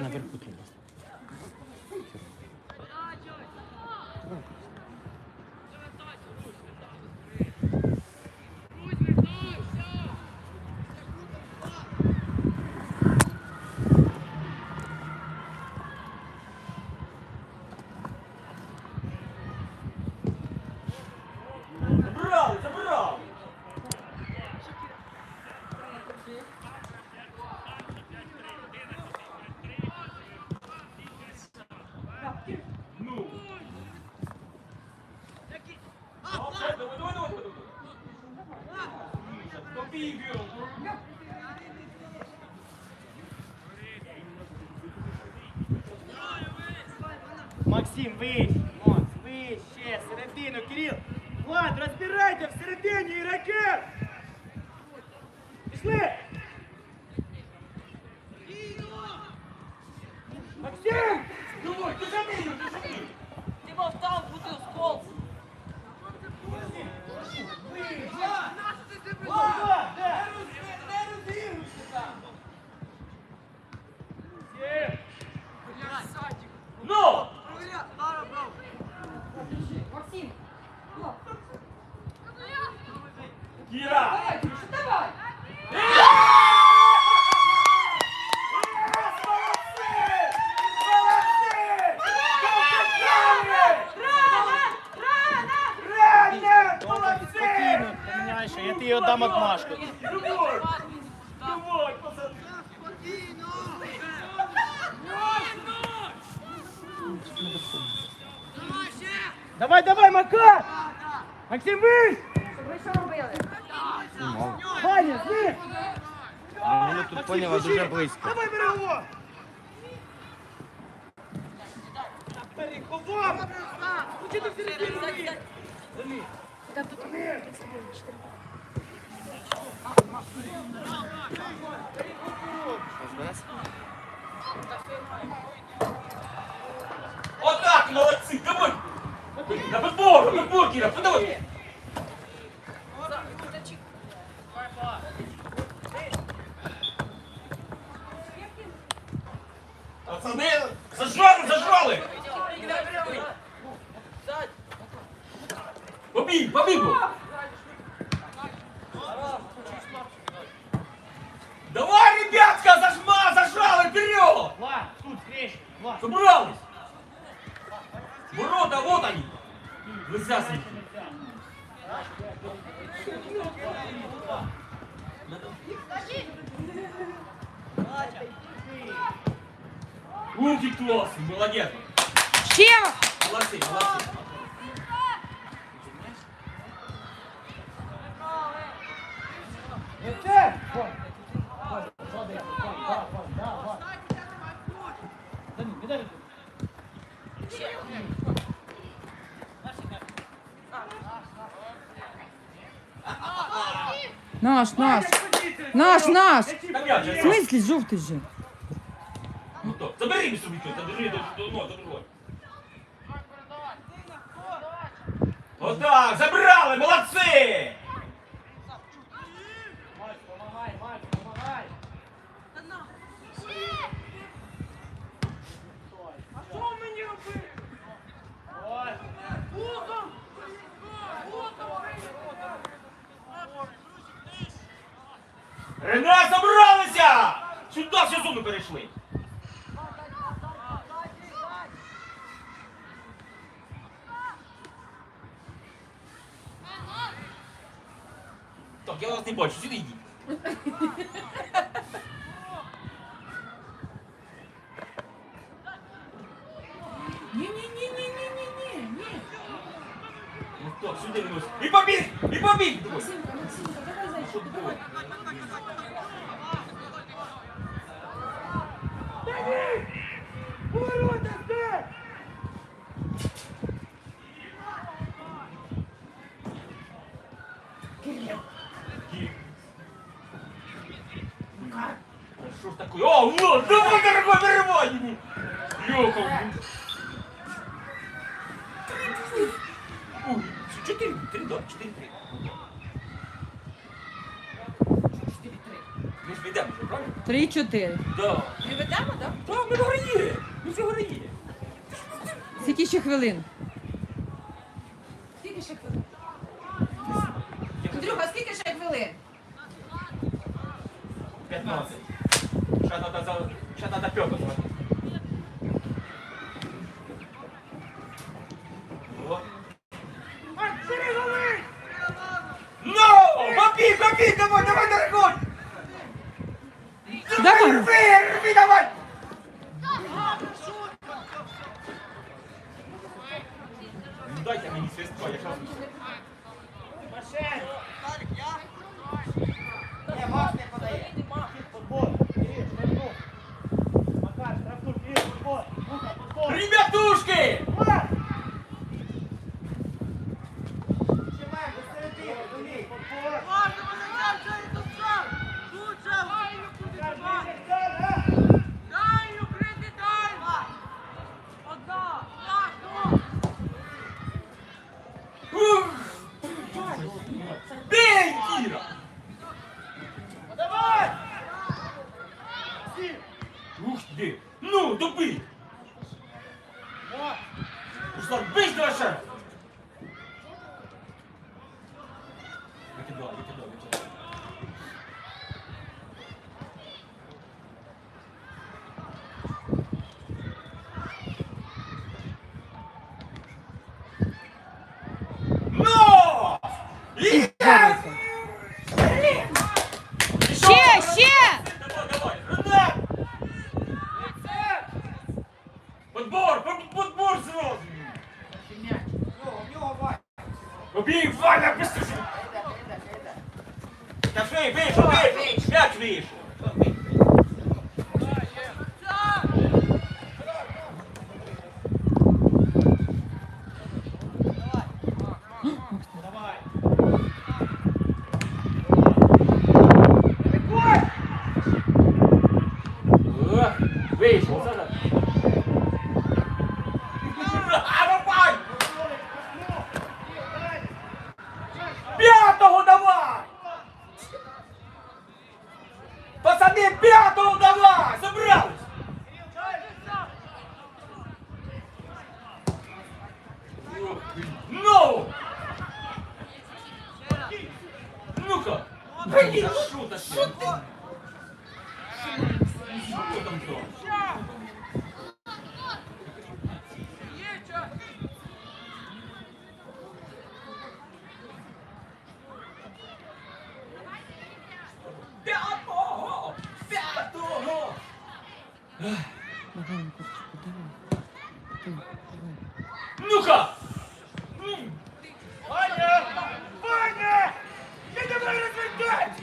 Наверху треба. Забрали, забрали. Ну. Давай, давай, давай, давай, давай. Побігав. Максим, вище, Макар! Максим, вище! Ви що робили? Ваня, вниз! Воно тут поняла дуже близько. Давай берегово! Переховав! Куди ти всередину лізь? Отак, молодці! Давай! На подбор, на подбор, Кіра, подавай! Пацани, зажрали, зажрали! Побіг, побіг! Давай, ребятка, зажма, зажрали, вперед! Влад, тут хрещ, Влад. Собрались! Ворота, вот они! Лысясники! Умки классный, молодец! Ще! Молодцы, молодцы! Наш, наш. Наш, наш. В смислі жовтий же? Ну то, забери мне сумку, держи, до, до, ну, до, Вот так, забрали, молодцы! Макс, помагай, Макс, помагай. А що мені робити? Ось. Рене, забралися! Сюди всі зону перейшли. Так, я вас не бачу, сюди йдіть. Ні-ні-ні-ні-ні-ні-ні. Ну так, сюди винось. І побіг! І побіг! Давай. Максимка, Максимка, давай зайчик, давай. Ворота, де? Ки- Да Что ж такое? О, вот, давай, дорогой, вырывай ему! Ёкал. Ой, удар, 4-3. 4-3. Ми ж ведемо, вже, правильно? 3-4. Да. Ми ведемо, так? Так, ми грає. Ми вже грає. Скільки ще хвилин? Ще надо, треба п'яту О, Вийшов, зараз. А, давай! П'ятого давай! Пацани, п'ятого давай! Забрались! Ну! Ну-ка! Блин, шо ты? Шо ты? Що там то? П'ятого! П'ятого! Давай. Ну-ка! М. Ваня! Ваня! Я давай розвертать!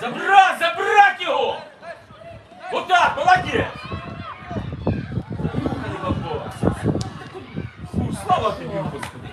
Забрать, забрать його! Отак, молодець! Занюхали бабо. Фу, слава тобі, Господи!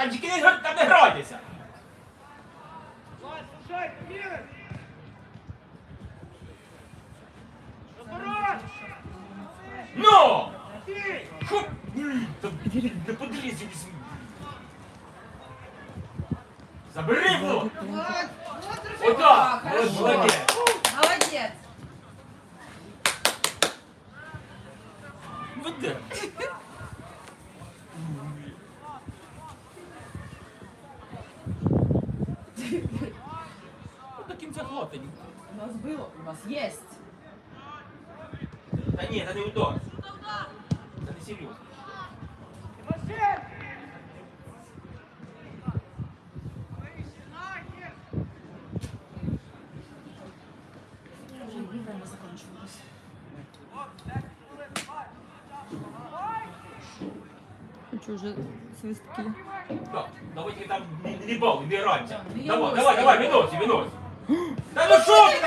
Давай, там тільки не, гра- там не грайтеся! Ну! Хоп! Блін, та не подлізь візьми. Забери його! Отак! Молодець! Молодець. Веде. До кінця хватить. У нас було, у нас є. Та ні, це не удар. Це не серйозно. Хочу вже свистки. Так, давайте там не, не бали, не ранься. Не Давай, янусь, давай, не давай, янусь. винось, винось. Та ну що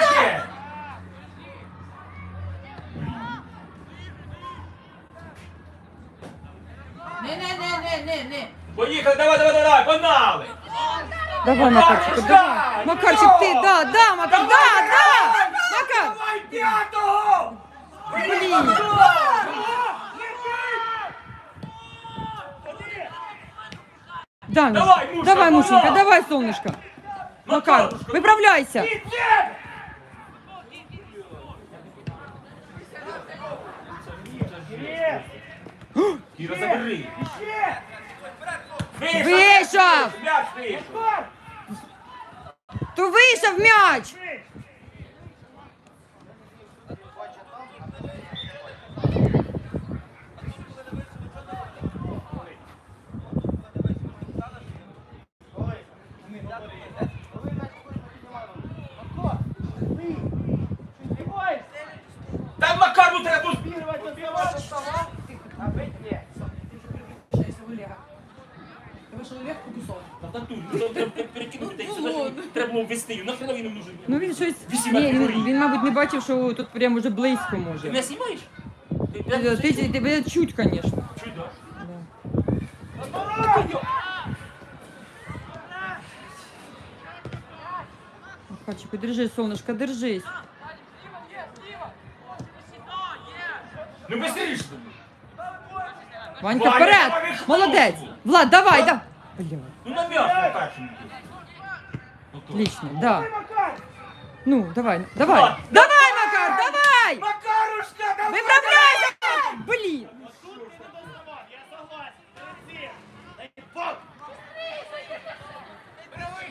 Не, не, не, не, не, не. Поїхали, давай, давай, давай, погнали. Давай, Макарчику, давай. Макарчик, ти, да, да, Макар, да, да! Макар! Давай п'ятого! Блін! Да, Давай, Миш, давай, Мушенька, давай! давай, солнышко. Макар, виправляйся. Кіра, забери. Вийшов! Вийшов. То вийшов м'яч! навіть треба було ввести. Нахрена він нам нужен? Ну він щось. Вісім Ні, категорій. він, він, мабуть, не бачив, що тут прямо вже близько Ти може. мене знімаєш? Ти, Ти, ти, тебе чуть, звісно. Чуй, да? Да. Макарчику, держись, солнышко, держись. Ну быстріше. Ванька, Ваня, вперед! давай, відштовхуй. Молодець! Влад, давай, да. Бля, Ну на м'яч на першому. отлично, да. Ну, давай, давай. Влад, Давай, Макар, давай! Макарушка, давай! Виправляйся! Блін!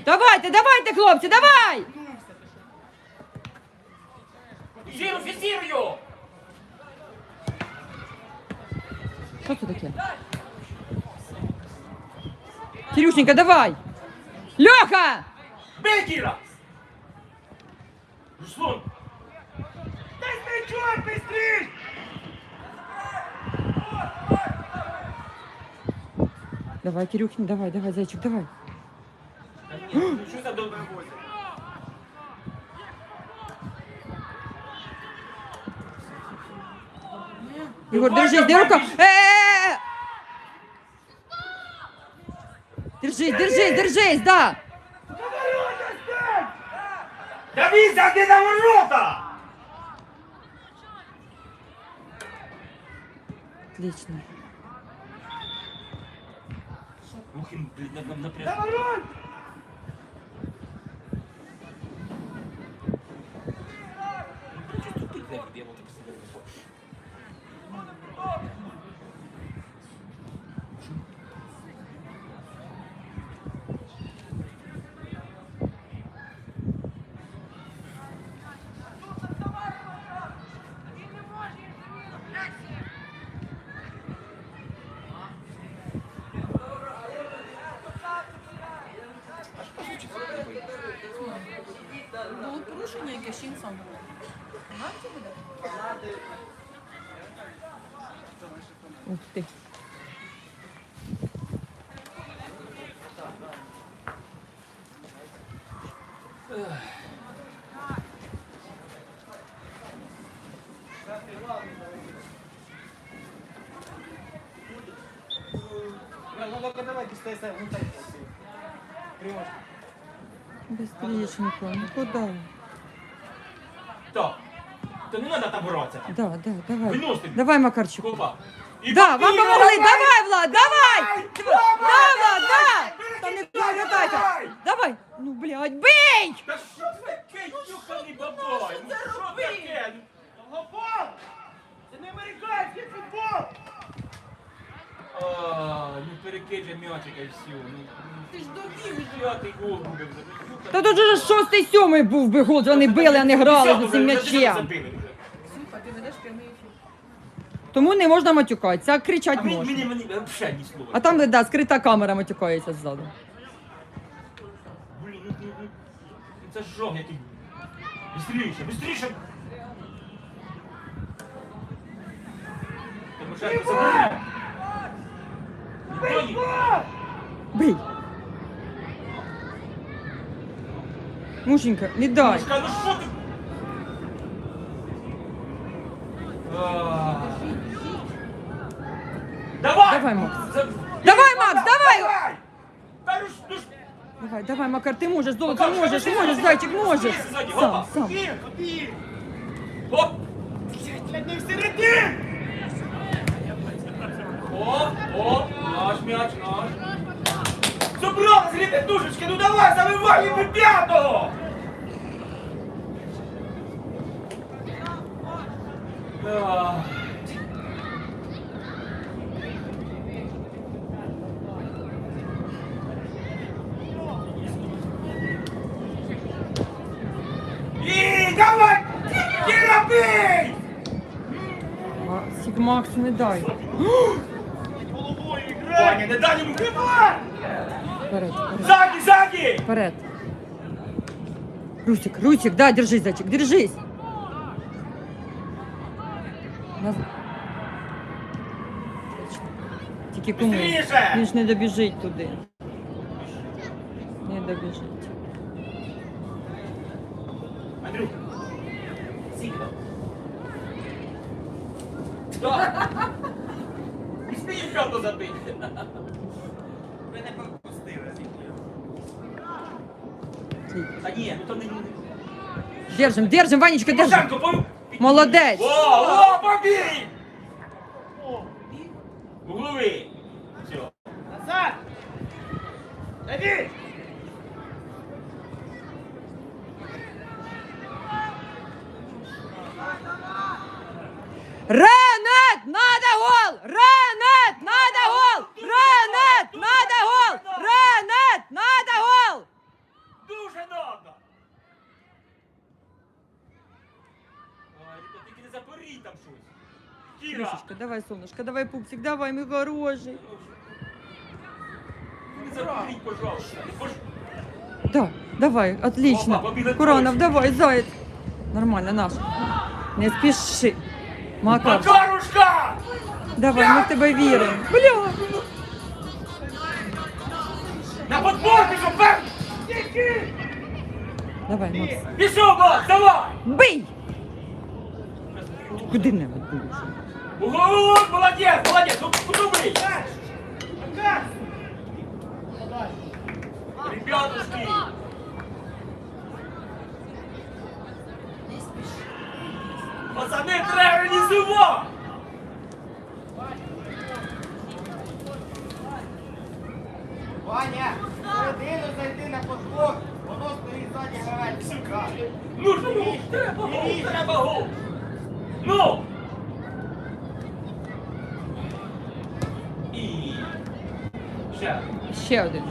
Давайте, давайте, хлопці, давай! Фізіру, фізірую! Що це таке? Кирюшенька, давай! Льоха! Беги раз! Руслан! Быстрее, чувак, быстрее! Давай, Кирюхин, давай, давай, зайчик, давай. Да нет, ну что за долгая возня? Егор, держись, дай руку. Держись, держись, держись, да. Давид, де там ворота! Отлично. Ух, блядь, нам на- на- напряг. Чё тупить, Давид, я вот так себе не хочу. Було порушення, яке Шінсон. Гарті буде? Ух ты. Быстрее, ну куда? Там. Да, да, давай. Выносим. Давай, Макарчик. Копа. И Да, вам помогли. давай! Влад, давай! Давай! Да, Влад, да! Давай! Там не перегадайте. Давай. Ну, блядь, бей! Та що таке, юханий бабай? Ну що таке? Це не американський футбол! А, ну перекиджа м'ячика і все. Ну, Ти ж добіг. п'ятий гол буде. Та тут же шостий, сьомий був би гол, вони били, а не грали за цим м'ячем. Ведеш прямий ефір. Тому не можна матюкатися, а А кричати мені, мені, можна. мені, взагалі ні слова. А там, да, скрита камера матюкається ззаду. Блін, ну, ну, ну, це ж жов який. Быстріше, быстріше. Тимошенко. Бий. Мушенька, не дай. Мушка, ну що ти? А. Давай! Макс. Давай, Макс, давай! Давай! Давай, Макар, ти можеш, золото, Макар, можеш, що ти можеш, зробиш? зайчик, можеш. Ззаді, Сам, сам. Оп! Не всередин! Оп, оп, наш м'яч, наш. Забрав з рідної душечки, ну давай, забивай їм від п'ятого! Ах. Макс, не дай. Ваня, не дай йому гриба! Вперед, вперед, Ззаді, ззаді! вперед. Русик, Русик, да, держись, зайчик, держись. Наз- Точно. Тільки кому? Быстріше! Він ж не добіжить туди. Не добіжить. Андрюх, сильно. Не спієш п'яту забити. Ви не пропустили. А ні, то не... Держим, держим, Ванечка, держим. Пом... Молодець. О, о, побій! Угловий. Все. Назад! Давид! Ренет, надо гол! Ренет, надо гол! Ренет, надо гол! Ренет, надо гол! Дуже надо. Ой, Ріта, тільки не запорій там щось. Кіра. Мишечка, давай, солнышко, давай, пупсик, давай, мой хороший. Не. Да, давай, отлично. Куранов, давай, заяц. Нормально, наш. Не спіши. Макар, Макарушка! давай, ми в тебе віримо. Бля. На подбор пішов! Давай, Макс. Пішов, Макс, давай! Бий! Куди-небудь будеш. Угу, молодець, молодець, ну бий? Ребятушки! Пацани, треба організувати! Ваня, середину зайди на подбор, воно стоїть ззаді гравець. Ну ж, ну, треба гол, треба гол! Ну! І... Ще. Один.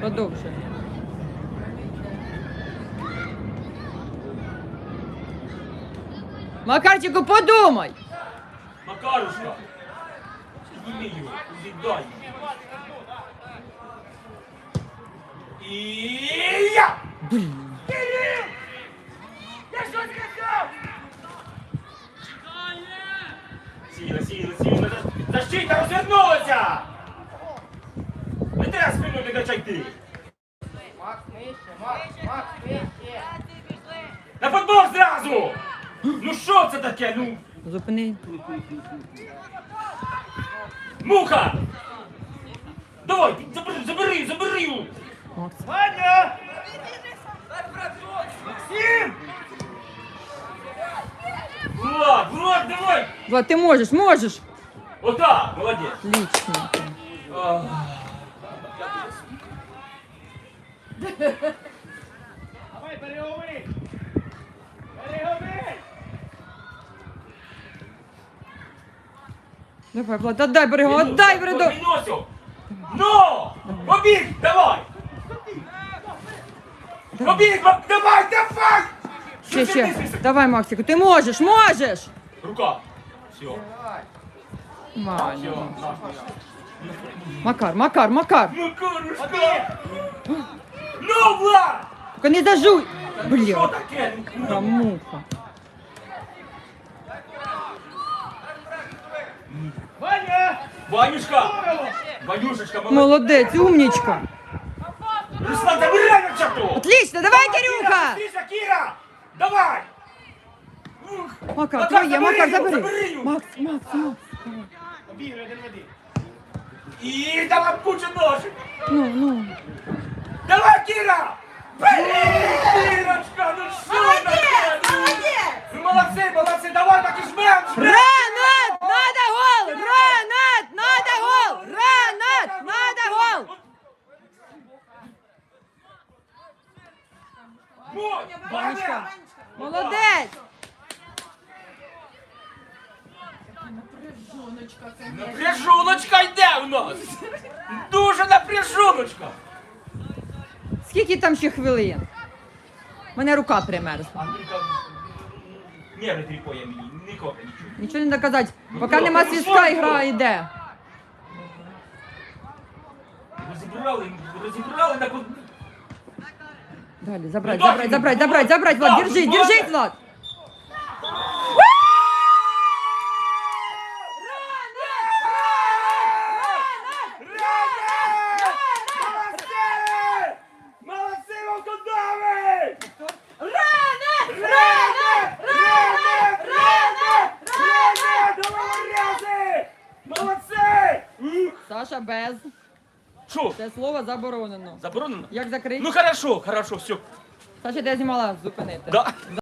Продовжуй. Макарчику, подумай! Макарушка! Його, віддай. І я! Блін. Кирил! Я що сказав? Сіла, сіла, сіла. Защита розвернулася! Не спину не дочайти. Макс нижче, Макс, Макс нижче. На футбол зразу! Ну що це таке? Ну, Зупини. муха! Давай, забери, забери, забери! Макс. Ваня! Максим! Влад, Влад, давай! Влад, ти можеш, можеш. Отак, молодець. Лично. Ах. Давай, переговори! Переговори! Давай, Влад, отдай берегу, отдай берегу. Переносив. Ну! Побіг, давай! Побіг, давай, давай! Ще, ще. Давай, Максику, ти можеш, можеш. Рука. Все. Все. Макар, Макар, Макар. Макарушка! Ну, Влад! Тільки не зажуй. Що Бля, таке? та муха. Ваня! Ванюшка! Здорово! Ванюшечка, молодець. Молодець, умнічка. Руслан, забирай на чату! Отлично, давай, Кирюха! Кирюха! Кіра! Давай! Ух. Макар, твоє, Макар, його, забери. його. Макс, Макс, Макс. Обігруй один в один. І давай кучу ножик! Ну, ну. Хвилин? У мене рука примерзла. Ні, не тріпоє мені, нікого нічого. Нічого не доказати. Поки нема свістка, ігра йде. Розібрали, розібрали так Далі, забрать, забрать, забрать, забрать, забрать, Влад, держи, держи, Влад! Що? Це слово заборонено. Заборонено? Як закрити? Ну хорошо, хорошо, все. Саша, я знімала зупинити? Да.